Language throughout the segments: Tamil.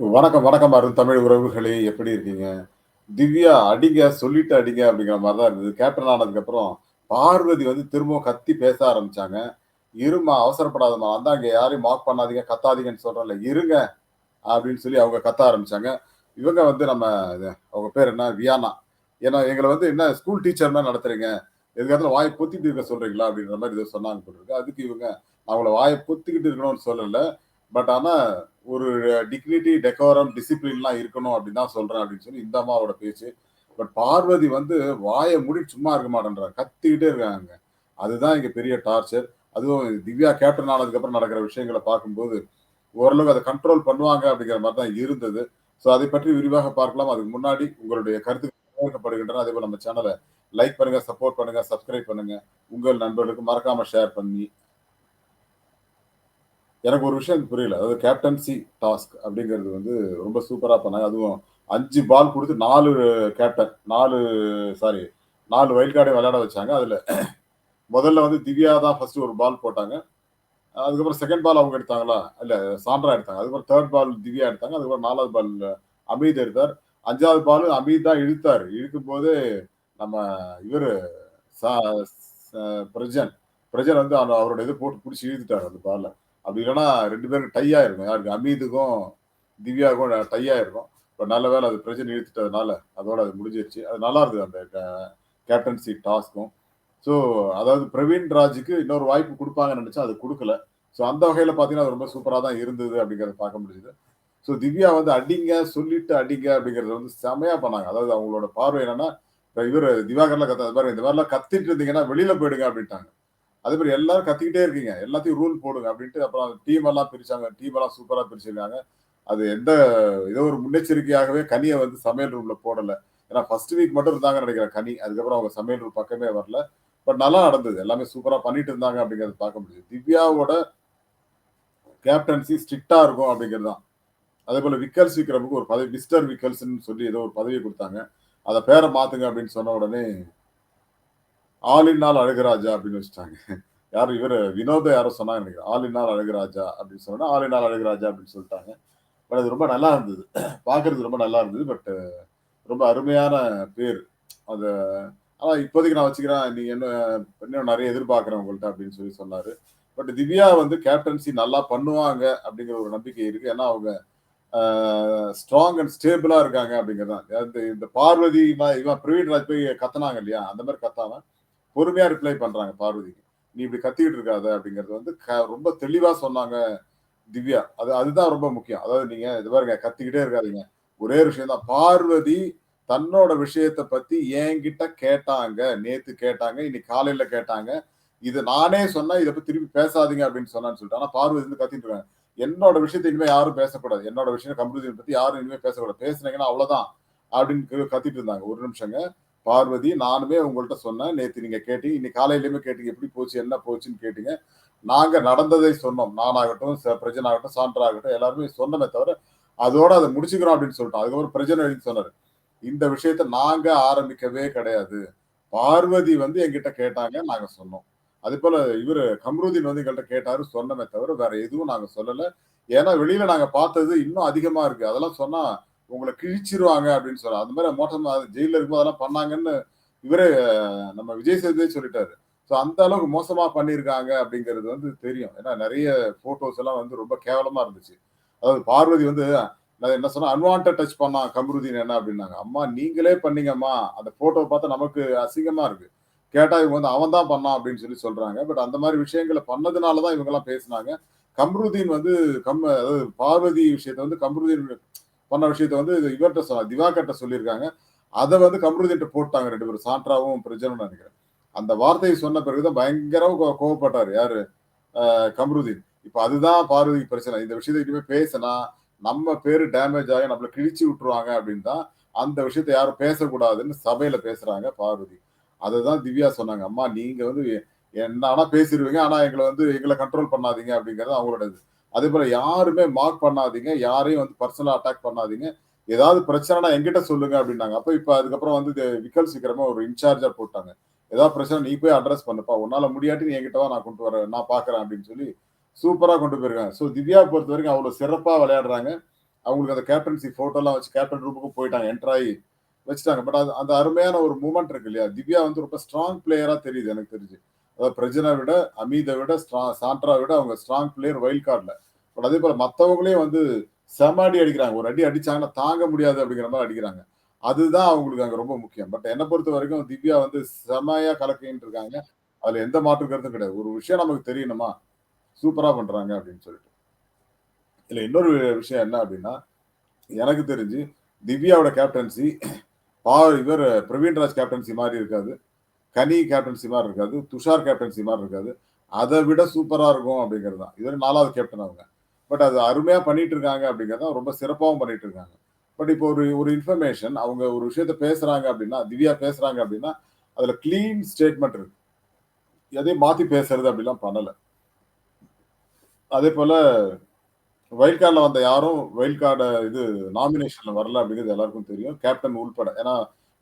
வணக்கம், வணக்கம் அருண் தமிழ் உறவுகளே! எப்படி இருக்கீங்க? திவ்யா அடிங்க, சொல்லிட்டு அடிங்க அப்படிங்கிற மாதிரி தான் இருந்தது. கேப்டன் ஆனதுக்கப்புறம், பார்வதி வந்து திரும்பவும் கத்தி பேச ஆரம்பிச்சாங்க. இருமா அவசரப்படாதம்மா. நான் அங்கே யாரையும் மார்க் பண்ணாதீங்க, கத்தாதீங்கன்னு சொல்றேன்ல. இருங்க" அப்படின்னு சொல்லி அவங்க கத்த ஆரம்பிச்சாங்க. இவங்க வந்து நம்ம இது அவங்க பேர் என்ன? வியானா. ஏன்னா எங்களை வந்து என்ன ஸ்கூல் டீச்சர் மாரி நடத்துறீங்க. எதுக்காக வாயை பொத்திட்டு இருக்க சொல்றீங்களா? அப்படின்ற மாதிரி இதை சொன்னாங்க போலருக்கு. அதுக்கு இவங்க, அவங்கள வாயை பொத்திக்கிட்டு இருக்கணும்னு சொல்லலை பட் ஆனால் ஒரு டிக்னிட்டி, டெக்கோரம், டிசிப்ளின்லாம் இருக்கணும் அப்படின்னு தான் சொல்றேன் அப்படின்னு சொல்லி இந்த அம்மாவோட பேச்சு. பட் பார்வதி வந்து வாயை மூடி சும்மா இருக்க மாட்டேன்றாங்க. கத்திக்கிட்டே இருக்காங்க. அதுதான் இங்க பெரிய டார்ச்சர். அதுவும் திவ்யா கேப்டன் ஆனதுக்கப்புறம் நடக்கிற விஷயங்களை பார்க்கும்போது, ஓரளவு அதை கண்ட்ரோல் பண்ணுவாங்க அப்படிங்கிற மாதிரி தான் இருந்தது. ஸோ அதை பற்றி விரிவாக பார்க்கலாம். அதுக்கு முன்னாடி உங்களுடைய கருத்துக்கள் வரவேற்கப்படுகின்றன. அதேபோல நம்ம சேனலை லைக் பண்ணுங்க, சப்போர்ட் பண்ணுங்க, சப்ஸ்கிரைப் பண்ணுங்க. உங்கள் நண்பர்களுக்கு மறக்காம ஷேர் பண்ணி எனக்கு ஒரு விஷயம் புரியல. அதாவது கேப்டன்சி டாஸ்க் அப்படிங்கிறது வந்து ரொம்ப சூப்பராக பண்ணாங்க. அதுவும் அஞ்சு பால் கொடுத்து நாலு கேப்டன் நாலு சாரி நாலு வைல்ட் கார்டையும் விளையாட வச்சாங்க. அதில் முதல்ல வந்து திவ்யா தான் ஃபர்ஸ்ட் ஒரு பால் போட்டாங்க. அதுக்கப்புறம் செகண்ட் பால் அவங்க எடுத்தாங்களா? இல்லை சாண்ட்ரா எடுத்தாங்க. அதுக்கப்புறம் தேர்ட் பால் திவ்யா எடுத்தாங்க. அதுக்கப்புறம் நாலாவது பால் அமீத் எடுத்தார். அஞ்சாவது பால் அமீத் தான் இழுக்கும் இழுக்கும்போது நம்ம இவர் பிரஜன் பிரஜன் வந்து அவரோட இது போட்டு பிடிச்சி இழுத்துட்டார் அந்த பாலை அப்படி இல்லைன்னா ரெண்டு பேருக்கும் டை ஆயிருக்கும். யாருக்கு? அமீதுக்கும், திவ்யாவுக்கும் டை ஆயிருக்கும். இப்போ நல்ல வேளை அது பிரச்சனை இழுத்துட்டதுனால, அதோட அது முடிஞ்சிருச்சு. அது நல்லா இருந்தது அந்த கேப்டன்சி டாஸ்க்கும். ஸோ அதாவது பிரவீன் ராஜுக்கு இன்னொரு வாய்ப்பு கொடுப்பாங்கன்னு நினச்சா அது கொடுக்கல ஸோ அந்த வகையில் பார்த்தீங்கன்னா, அது ரொம்ப சூப்பராக தான் இருந்தது அப்படிங்கிறத பார்க்க முடிஞ்சுது ஸோ திவ்யா வந்து அடிங்க, சொல்லிட்டு அடிங்க அப்படிங்கிறத வந்து செமையாக பண்ணாங்க. அதாவது அவங்களோட பார்வை என்னன்னா, இவர் இவரு திவாகர்லாம் கத்த பாருங்க இந்த மாதிரிலாம் கத்திட்டு இருந்தீங்கன்னா வெளியில போயிடுங்க அப்படின்ட்டாங்க. அதே மாதிரி எல்லாரும் கத்திக்கிட்டே இருக்கீங்க. எல்லாத்தையும் ரூல் போடுங்க அப்படின்ட்டு அப்புறம் டீம் எல்லாம் பிரிச்சாங்க. டீம் எல்லாம் சூப்பரா பிரிச்சிருக்காங்க. அது எந்த ஏதோ ஒரு முன்னெச்சரிக்கையாகவே கனியை வந்து சமையல் ரூம்ல போடல. ஏன்னா ஃபர்ஸ்ட் வீக் மட்டும் இருந்தாங்க நினைக்கிறேன் கனி. அதுக்கப்புறம் அவங்க சமையல் ரூம் பக்கமே வரல. பட் நல்லா நடந்தது. எல்லாமே சூப்பரா பண்ணிட்டு இருந்தாங்க அப்படிங்கிறத பார்க்க முடியுது. திவ்யாவோட கேப்டன்சி ஸ்ட்ரிக்டா இருக்கும் அப்படிங்கிறது தான். அதே போல விக்கல்ஸ் விக்ரமுக்கு ஒரு பதவி மிஸ்டர் விக்கல்ஸ்ன்னு சொல்லி ஏதோ ஒரு பதவி கொடுத்தாங்க அதை பேரை மாத்துங்க அப்படின்னு சொன்ன உடனே ஆல் இன் ஆல் அழகுராஜா அப்படின்னு வச்சுட்டாங்க. யார் இவர் வினோத யாரோ சொன்னாங்க நெனைக்கிறேன். ஆல் இன் ஆல் அழகுராஜா அப்படின்னு சொன்னா, ஆல் இன் ஆல் அழகுராஜா அப்படின்னு சொல்லிட்டாங்க பட் அது ரொம்ப நல்லா இருந்தது. பார்க்கறது ரொம்ப நல்லா இருந்தது. பட் ரொம்ப அருமையான பேர் அது ஆனால் இப்போதைக்கு நான் வச்சுக்கிறேன். நீங்கள் என்ன இன்னும் நிறைய எதிர்பார்க்குறேன் உங்கள்கிட்ட அப்படின்னு சொல்லி சொன்னார் பட் திவ்யா வந்து கேப்டன்சி நல்லா பண்ணுவாங்க அப்படிங்கிற ஒரு நம்பிக்கை இருக்கு. ஏன்னா அவங்க ஸ்ட்ராங் அண்ட் ஸ்டேபிளா இருக்காங்க அப்படிங்கிறது தான். இந்த பார்வதி இவன் பிரவீன் ராஜ் போய் கத்தனாங்க இல்லையா? அந்த மாதிரி கத்தாம பொறுமையா ரிப்ளை பண்றாங்க பார்வதிக்கு. நீ இப்படி கத்திக்கிட்டு இருக்காத அப்படிங்கிறது வந்து க ரொம்ப தெளிவா சொன்னாங்க திவ்யா. அது அதுதான் ரொம்ப முக்கியம். அதாவது நீங்க இது பாருங்க கத்திக்கிட்டே இருக்காதீங்க. ஒரே ஒரு விஷயம் தான். பார்வதி தன்னோட விஷயத்த பத்தி என்கிட்ட கேட்டாங்க. நேத்து கேட்டாங்க. இன்னைக்கு காலையில கேட்டாங்க. இது நானே சொன்னேன். இதை பத்தி திருப்பி பேசாதீங்க அப்படின்னு சொன்னான்னு சொல்லிட்டு. ஆனா பார்வதி வந்து கத்திட்டு இருக்காங்க. என்னோட விஷயத்த இனிமே யாரும் பேசக்கூடாது. என்னோட விஷயம் கம்ப்யூட்டர் பத்தி யாரும் இனிமே பேசக்கூடாது. பேசுனீங்கன்னா அவ்வளோதான் அப்படின்னு கத்திட்டு இருந்தாங்க. ஒரு நிமிஷங்க. பார்வதி நானுமே உங்கள்கிட்ட சொன்னேன். நேத்து நீங்க கேட்டீங்க. இன்னைக்கு காலையிலயுமே கேட்டீங்க. எப்படி போச்சு? என்ன போச்சுன்னு கேட்டீங்க. நாங்க நடந்ததை சொன்னோம். நானாகட்டும், ச பிரஜன் ஆகட்டும், சான்றா ஆகட்டும் எல்லாருமே சொன்னமே தவிர, அதோட அதை முடிச்சுக்கிறோம் அப்படின்னு சொல்லிட்டோம். அதுக்கப்புறம் பிரஜன் எழுதி சொன்னாரு. இந்த விஷயத்த நாங்க ஆரம்பிக்கவே கிடையாது. பார்வதி வந்து எங்கிட்ட கேட்டாங்க. நாங்க சொன்னோம். அதேபோல இவர் கம்ருதீன் வந்து எங்கள்கிட்ட கேட்டாரு. சொன்னமே தவிர வேற எதுவும் நாங்க சொல்லல. ஏன்னா வெளியில நாங்க பார்த்தது இன்னும் அதிகமா இருக்கு. அதெல்லாம் சொன்னா உங்களை கிழிச்சிருவாங்க அப்படின்னு சொன்னாரு. அந்த மாதிரி மோசமா ஜெயிலில் இருக்கும்போது அதெல்லாம் பண்ணாங்கன்னு இவரே நம்ம விஜய் சேதுபதியே சொல்லிட்டாரு. ஸோ அந்த அளவுக்கு மோசமா பண்ணியிருக்காங்க அப்படிங்கிறது வந்து தெரியும். ஏன்னா நிறைய ஃபோட்டோஸ் எல்லாம் வந்து ரொம்ப கேவலமா இருந்துச்சு. அதாவது பார்வதி வந்து நான் என்ன சொன்னா அன்வான்ட் டச் பண்ணான் கமருதீன் என்ன அப்படின்னாங்க. அம்மா நீங்களே பண்ணீங்கம்மா. அந்த ஃபோட்டோவ பார்த்தா நமக்கு அசிங்கமா இருக்கு. கேட்டா இவங்க வந்து அவன் தான் பண்ணான் அப்படின்னு சொல்லி சொல்றாங்க. பட் அந்த மாதிரி விஷயங்கள பண்ணதுனால தான் இவங்கெல்லாம் பேசுனாங்க. கம்ருதீன் வந்து கம் அதாவது பார்வதி விஷயத்த வந்து கம்ருதீன் பண்ண விஷயத்த வந்து இவர்கிட்ட சொன்ன திவாகர்கிட்ட சொல்லியிருக்காங்க. அதை வந்து கம்ருதீன்ட்ட போட்டாங்க ரெண்டு பேரும். சாண்ட்ராவும் பிரஜனும் நினைக்கிறேன் அந்த வார்த்தையை சொன்ன பிறகு தான் பயங்கரமா கோ யாரு? கமருதீன் இப்ப அதுதான் பார்வதிக்கு பிரச்சனை. இந்த விஷயத்த இனிமே பேசினா நம்ம பேரு டேமேஜ் ஆகி நம்மள கிழிச்சு விட்டுருவாங்க அப்படின்னு தான், அந்த விஷயத்த யாரும் பேசக்கூடாதுன்னு சபையில பேசுறாங்க பார்வதி. அதுதான் திவ்யா சொன்னாங்க. அம்மா நீங்க வந்து என்ன ஆனா பேசிடுவீங்க ஆனா எங்களை வந்து எங்களை கண்ட்ரோல் பண்ணாதீங்க அப்படிங்கிறது அவங்களோட அதே போல யாருமே மார்க் பண்ணாதீங்க. யாரையும் வந்து பர்சனலா அட்டாக் பண்ணாதீங்க. ஏதாவது பிரச்சனைனா எங்கிட்ட சொல்லுங்க அப்படின்னாங்க. அப்ப இப்ப அதுக்கப்புறம் வந்து விக்கல் சீக்கிரமா ஒரு இன்சார்ஜா போட்டாங்க. ஏதாவது பிரச்சனை நீ போய் அட்ரஸ் பண்ணுப்பா. உன்னால முடியாட்டி நீ எங்கிட்டவா நான் கொண்டு வரேன். நான் பார்க்குறேன் அப்படின்னு சொல்லி சூப்பரா கொண்டு போயிருக்காங்க. ஸோ பொறுத்த வரைக்கும் அவ்வளோ சிறப்பா விளையாடுறாங்க. அவங்களுக்கு அந்த கேப்டன்சி போட்டோலாம் வச்சு கேப்டன் ரூமுக்கு போயிட்டாங்க என்ட்ராயி வச்சுட்டாங்க பட் அது அந்த அருமையான ஒரு மூமெண்ட் இருக்கு இல்லையா திவ்யா வந்து ரொம்ப ஸ்ட்ராங் பிளேயரா தெரியுது எனக்கு தெரிஞ்சு பிரஜனை விட அமீதை விட சாண்ட்ரா விட அவங்க ஸ்ட்ராங் பிளேயர் வைல்ட் கார்டில் பட் அதே போல் மற்றவங்களையும் வந்து செம அடி அடிக்கிறாங்க. ஒரு அடி அடிச்சாங்கன்னா தாங்க முடியாது அப்படிங்கிற மாதிரி அடிக்கிறாங்க. அதுதான் அவங்களுக்கு அங்கே ரொம்ப முக்கியம். பட் என்னை பொறுத்த வரைக்கும் திவ்யா வந்து செமையாக கலக்கின்னு இருக்காங்க. அதில் எந்த மாற்று கருத்தும் கிடையாது. ஒரு விஷயம் நமக்கு தெரியணுமா? சூப்பராக பண்ணுறாங்க அப்படின்னு சொல்லிட்டு. இதில் இன்னொரு விஷயம் என்ன அப்படின்னா எனக்கு தெரிஞ்சு திவ்யாவோட கேப்டன்சி பா இவர் பிரவீன்ராஜ் கேப்டன்சி மாதிரி இருக்காது. கனி கேப்டன்சி மாதிரி இருக்காது துஷார் கேப்டன்சி மாதிரி இருக்காது. அதை விட சூப்பராக இருக்கும் அப்படிங்கிறது தான். இது நாலாவது கேப்டன் அவங்க. பட் அது அருமையாக பண்ணிட்டு இருக்காங்க அப்படிங்கிறத ரொம்ப சிறப்பாகவும் பண்ணிட்டு இருக்காங்க. பட் இப்போ ஒரு ஒரு இன்ஃபர்மேஷன் அவங்க ஒரு விஷயத்த பேசுகிறாங்க அப்படின்னா திவ்யா பேசுகிறாங்க அப்படின்னா அதில் கிளீன் ஸ்டேட்மெண்ட் இருக்கு. எதையும் மாற்றி பேசுறது அப்படிலாம் பண்ணலை. அதே போல் வைல்ட் கார்டில் வந்த யாரும் வைல்ட் கார்டை இது நாமினேஷனில் வரல அப்படிங்கிறது எல்லாருக்கும் தெரியும். கேப்டன் உள்பட. ஏன்னா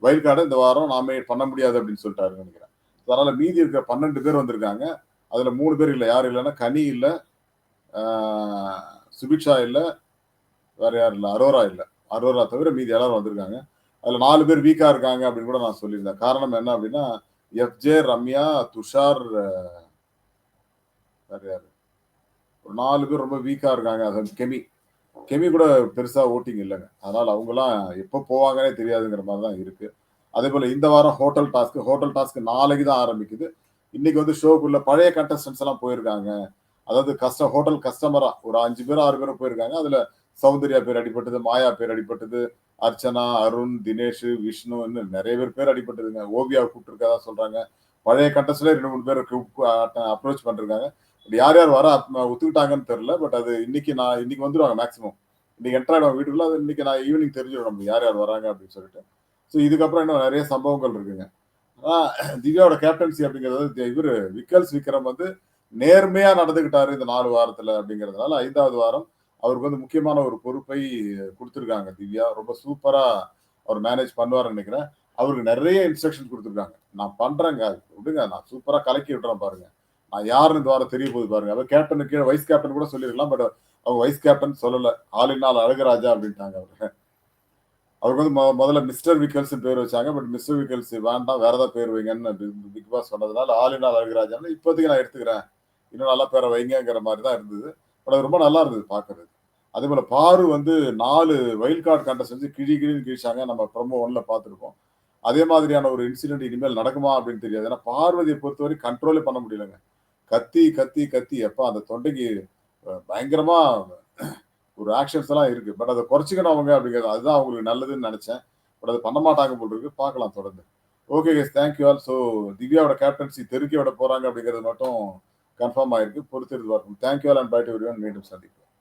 வைல்ட் கார்டை இந்த வாரம் நாமினேட் பண்ண முடியாது அப்படின்னு சொல்லிட்டாரு நினைக்கிறேன். அதனால மீதி இருக்கிற பன்னெண்டு பேர் வந்திருக்காங்க. அதுல மூணு பேர் இல்லை யாரும் இல்லைன்னா கனி இல்லை சுபிக்ஷா இல்லை வேற யாரும் இல்லை அரோரா இல்லை. அரோரா தவிர மீதி எல்லாரும் வந்திருக்காங்க. அதுல நாலு பேர் வீக்கா இருக்காங்க அப்படின்னு கூட நான் சொல்லியிருந்தேன். காரணம் என்ன அப்படின்னா எஃப்ஜே ரம்யா துஷார் வேற யாரு? ஒரு நாலு பேர் ரொம்ப வீக்கா இருக்காங்க. அது கெமி. கெமி கூட பெருசா ஓட்டிங் இல்லைங்க. அதனால அவங்கலாம் எப்போ போவாங்கன்னே தெரியாதுங்கிற மாதிரி தான் இருக்கு. அதே போல இந்த வாரம் ஹோட்டல் டாஸ்க் ஹோட்டல் டாஸ்க் நாளைக்கு தான் ஆரம்பிக்குது. இன்னைக்கு வந்து ஷோக்குள்ள பழைய கண்டஸ்டன்ஸ் எல்லாம் போயிருக்காங்க. அதாவது கஸ்ட ஹோட்டல் கஸ்டமரா ஒரு அஞ்சு பேர் ஆறு பேரும் போயிருக்காங்க. அதுல சௌந்தர்யா பேர் அடிபட்டது மாயா பேர் அடிபட்டது அர்ச்சனா அருண் தினேஷ் விஷ்ணு நிறைய பேர் பேர் அடிபட்டதுங்க. ஓவியா கூப்பிட்டுருக்கதா சொல்றாங்க. பழைய கண்டஸ்ட்ல ரெண்டு மூணு பேர் அப்ரோச் பண்ணிருக்காங்க. யார் யார் வர ஒத்துக்கிட்டாங்கன்னு தெரியல பட் அது இன்னைக்கு நான் இன்னைக்கு வந்துடுவாங்க மேக்ஸிமம் இன்னைக்கு என்ட்ரு ஆயிடுவாங்க வீட்டுக்குள்ள அது இன்னைக்கு நான் ஈவினிங் தெரிஞ்சிடும் நம்ம யார் யார் வராங்க அப்படின்னு சொல்லிட்டு. ஸோ இதுக்கப்புறம் இன்னும் நிறைய சம்பவங்கள் இருக்குங்க. ஆனால் திவ்யாவோட கேப்டன்சி அப்படிங்கிறது இவர் விக்கல்ஸ் விக்ரம் வந்து நேர்மையாக நடந்துக்கிட்டாரு இந்த நாலு வாரத்தில் அப்படிங்கிறதுனால ஐந்தாவது வாரம் அவருக்கு வந்து முக்கியமான ஒரு பொறுப்பை கொடுத்துருக்காங்க திவ்யா. ரொம்ப சூப்பராக அவர் மேனேஜ் பண்ணுவார்னு நினைக்கிறேன். அவருக்கு நிறைய இன்ஸ்ட்ரக்ஷன் கொடுத்துருக்காங்க. நான் பண்ணுறேங்க விடுங்க நான் சூப்பராக கலக்கி விட்டுறேன் பாருங்கள் நான் யாருன்னு இந்த தெரிய போகுது பாருங்க. அவர் கேப்டன் கீழே வைஸ் கேப்டன் கூட சொல்லிருக்கலாம் பட் அவங்க வைஸ் கேப்டன் சொல்லல. ஆளினால் அழகராஜா அப்படின்ட்டாங்க அவரு. அவருக்கு வந்து முதல்ல மிஸ்டர் விக்கல்ஸ் பேர் வச்சாங்க பட் மிஸ்டர் விக்கல்ஸ் வேண்டாம் வேற ஏதாவது பேர் வைங்கன்னு பிக் பாஸ் சொன்னதுனால ஆளினால் அழகராஜான்னு இப்போதைக்கு நான் எடுத்துக்கிறேன். இன்னும் நல்லா பேரை வைங்கிற மாதிரி தான் இருந்தது. பட் அது ரொம்ப நல்லா இருந்தது பாக்குறது அதே போல பாரு வந்து நாலு வைல்ட் கார்டு கண்டஸ்ட் கிழி கிழின்னு கிழிச்சாங்க. நம்ம ப்ரொமோ ஒன்ல பார்த்துருக்கோம் அதே மாதிரியான ஒரு இன்சிடென்ட் இனிமேல் நடக்குமா அப்படின்னு தெரியாது. ஏன்னா பார்வதியை பொறுத்தவரை கண்ட்ரோலே பண்ண முடியலங்க. கத்தி கத்தி கத்தி. எப்ப அந்த தொண்டைக்கு பயங்கரமா ஒரு ஆக்ஷன்ஸ் எல்லாம் இருக்கு. பட் அதை குறைச்சிக்கணும் அவங்க அப்படிங்கிறது அதுதான் அவங்களுக்கு நல்லதுன்னு நினைச்சேன். பட் அது பண்ண மாட்டாங்க போல் இருக்கு. பார்க்கலாம் தொடர்ந்து. Okay guys thank you all so திவ்யாவோட captaincy தெருக்கி விட போறாங்க அப்படிங்கிறது மட்டும் கன்ஃபார்ம் ஆயிருக்கு. பொறுத்திருந்து பார்க்கணும் thank you all and bye to மீண்டும் சந்திப்போம்.